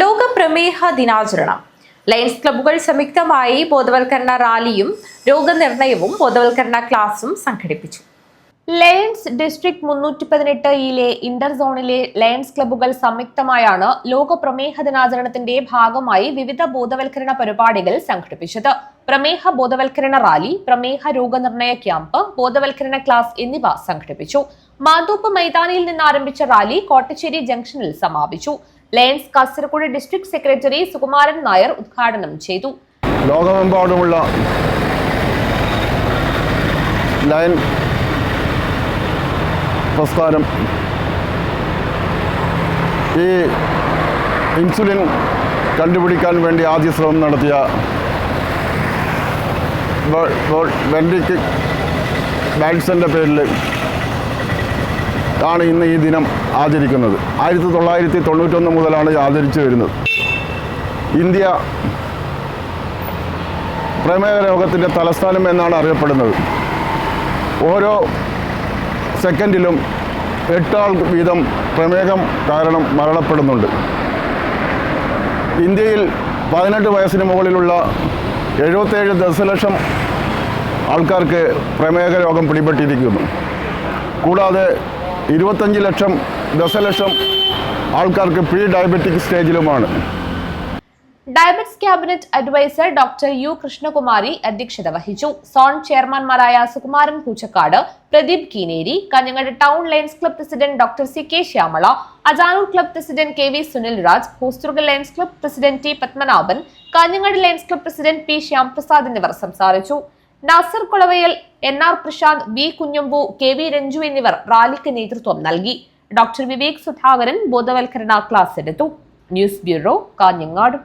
ലോക പ്രമേഹ ദിനാചരണം ലയൺസ് ക്ലബ്ബുകൾ സംയുക്തമായി ബോധവൽക്കരണ റാലിയും രോഗനിർണയവും ബോധവൽക്കരണ ക്ലാസും സംഘടിപ്പിച്ചു. ലയൺസ് ഡിസ്ട്രിക്ട് മുന്നൂറ്റി പതിനെട്ട് ഇയിലെ ഇന്റർ സോണിലെ ലയൺസ് ക്ലബ്ബുകൾ സംയുക്തമായാണ് ലോക പ്രമേഹ ദിനാചരണത്തിന്റെ ഭാഗമായി വിവിധ ബോധവൽക്കരണ പരിപാടികൾ സംഘടിപ്പിച്ചത്. പ്രമേഹ ബോധവൽക്കരണ റാലി പ്രമേഹ രോഗനിർണയ ക്യാമ്പ് ബോധവൽക്കരണ ക്ലാസ് എന്നിവ സംഘടിപ്പിച്ചു. മാതൂപ്പ് മൈതാനിയിൽ നിന്ന് ആരംഭിച്ച റാലി കോട്ടച്ചേരി ജംഗ്ഷനിൽ സമാപിച്ചു. Lions Kasaragod district secretary Sukumaran Nair ഉദ്ഘാടനം ചെയ്തു. ലോകമെമ്പാടുമുള്ള ലയൻ പ്രസ്ഥാനം ഈ ഇൻസുലിൻ കണ്ടുപിടിക്കാൻ വേണ്ടി ആദ്യ ശ്രമം നടത്തിയ വെൻഡിക് ബാൽസന്റെ പേരിൽ ആണ് ഇന്ന് ഈ ദിനം ആചരിക്കുന്നത്. ആയിരത്തി തൊള്ളായിരത്തി തൊണ്ണൂറ്റൊന്ന് മുതലാണ് ആചരിച്ചു വരുന്നത്. ഇന്ത്യ പ്രമേഹ രോഗത്തിന്റെ തലസ്ഥാനം എന്നാണ് അറിയപ്പെടുന്നത്. ഓരോ സെക്കൻഡിലും എട്ടാൾ വീതം പ്രമേഹം കാരണം മരണപ്പെടുന്നുണ്ട്. ഇന്ത്യയിൽ പതിനെട്ട് വയസ്സിന് മുകളിലുള്ള എഴുപത്തേഴ് ദശലക്ഷം ആൾക്കാർക്ക് പ്രമേഹ രോഗം പിടിപെട്ടിരിക്കുന്നു. കൂടാതെ ഇരുപത്തഞ്ച് ലക്ഷം ദശലക്ഷം ആൾക്കാർക്ക് pre diabetic സ്റ്റേജിലുമാണ്. Diabetes cabinet adviser doctor U Krishnakumari അധ്യക്ഷത വഹിച്ചു. Zone ചെയർമാൻമാരായ Sukumaran Poochakkad Pradeep Keeneri Kanhangad town Lions club president doctor C K Shyamala Ajanur club president K V Sunil Raj Hosdurg Lions club president T Padmanabhan Kanhangad Lions club president P Shyamprasad എന്നിവർ സംസാരിച്ചു. Nasar Kolavayal N R Prashanth B Kunhambu K V Ranju എന്നിവർ റാലിക്ക് നേതൃത്വം നൽകി. Doctor Vivek Sudhakaran ബോധവൽക്കരണ class എടുത്തു. News bureau Kanhangad.